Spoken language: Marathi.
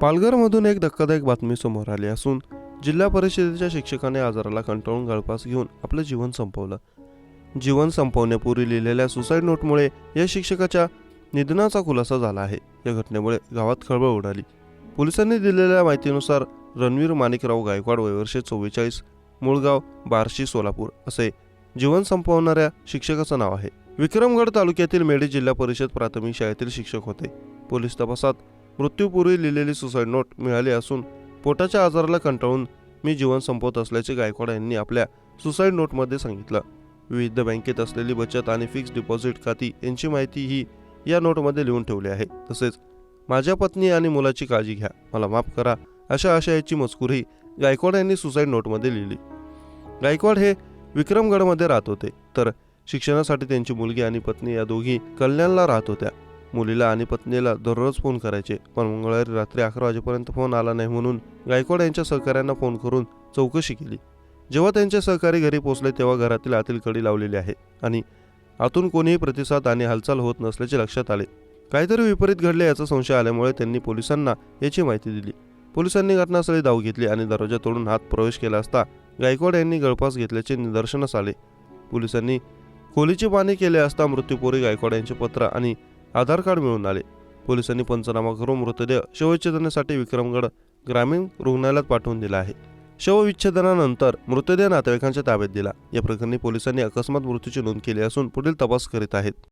पालघरमधून एक धक्कादायक बातमी समोर आली असून जिल्हा परिषदेच्या शिक्षकाने आजाराला कंटाळून गळपास घेऊन आपलं जीवन संपवलं. जीवन संपवण्यापूर्वी लिहिलेल्या सुसाईड नोटमुळे या शिक्षकाच्या निधनाचा खुलासा झाला आहे. या घटनेमुळे गावात खळबळ उडाली. पोलिसांनी दिलेल्या माहितीनुसार रणवीर माणिकराव गायकवाड वयवर्षे चव्वेचाळीस मुळगाव बार्शी सोलापूर असे जीवन संपवणाऱ्या शिक्षकाचं नाव आहे. विक्रमगड तालुक्यातील मेढे जिल्हा परिषद प्राथमिक शाळेतील शिक्षक होते. पोलीस तपासात मृत्यूपूर्वी लिहिलेली सुसाईड नोट मिळाली असून पोटाच्या आजाराला कंटाळून मी जीवन संपवत असल्याचे गायकवाड यांनी आपल्या सुसाईड नोटमध्ये सांगितलं. विविध बँकेत असलेली बचत आणि फिक्स डिपॉझिट खाती यांची माहिती ही या नोटमध्ये लिहून ठेवली आहे. तसेच माझ्या पत्नी आणि मुलाची काळजी घ्या मला माफ करा अशा आशयाची मजकूरही गायकवाड यांनी सुसाईड नोटमध्ये लिहिली. गायकवाड हे विक्रमगडमध्ये राहत होते तर शिक्षणासाठी त्यांची मुलगी आणि पत्नी या दोघी कल्याणला राहत होत्या. मुलीला आणि पत्नीला दररोज फोन करायचे. पण मंगळवारी रात्री अकरा वाजेपर्यंत फोन आला नाही म्हणून गायकवाड यांच्या सहकाऱ्यांना फोन करून चौकशी केली. जेव्हा त्यांचे सहकारी घरी पोहोचले तेव्हा घरातील आतील कडी लावलेली आहे आणि आतून कोणीही प्रतिसाद आणि हालचाल होत नसल्याचे लक्षात आले. काहीतरी विपरीत घडले याचा संशय आल्यामुळे त्यांनी पोलिसांना याची माहिती दिली. पोलिसांनी घटनास्थळी धाव घेतली आणि दरवाजा तोडून हात प्रवेश केला असता गायकवाड यांनी गळफास घेतल्याचे निदर्शनास आले. पोलिसांनी खोलीची पाणी केले असता मृत्यूपूर्वी गायकवाड यांचे पत्र आणि आधार कार्ड मिळून आले. पोलिसांनी पंचनामा करून मृतदेह शवविच्छेदनासाठी विक्रमगड ग्रामीण रुग्णालयात पाठवून दिला आहे. शवविच्छेदनानंतर मृतदेह नातेवाईकांच्या ताब्यात दिला. या प्रकरणी पोलिसांनी अकस्मात मृत्यूची नोंद केली असून पुढील तपास करीत आहेत.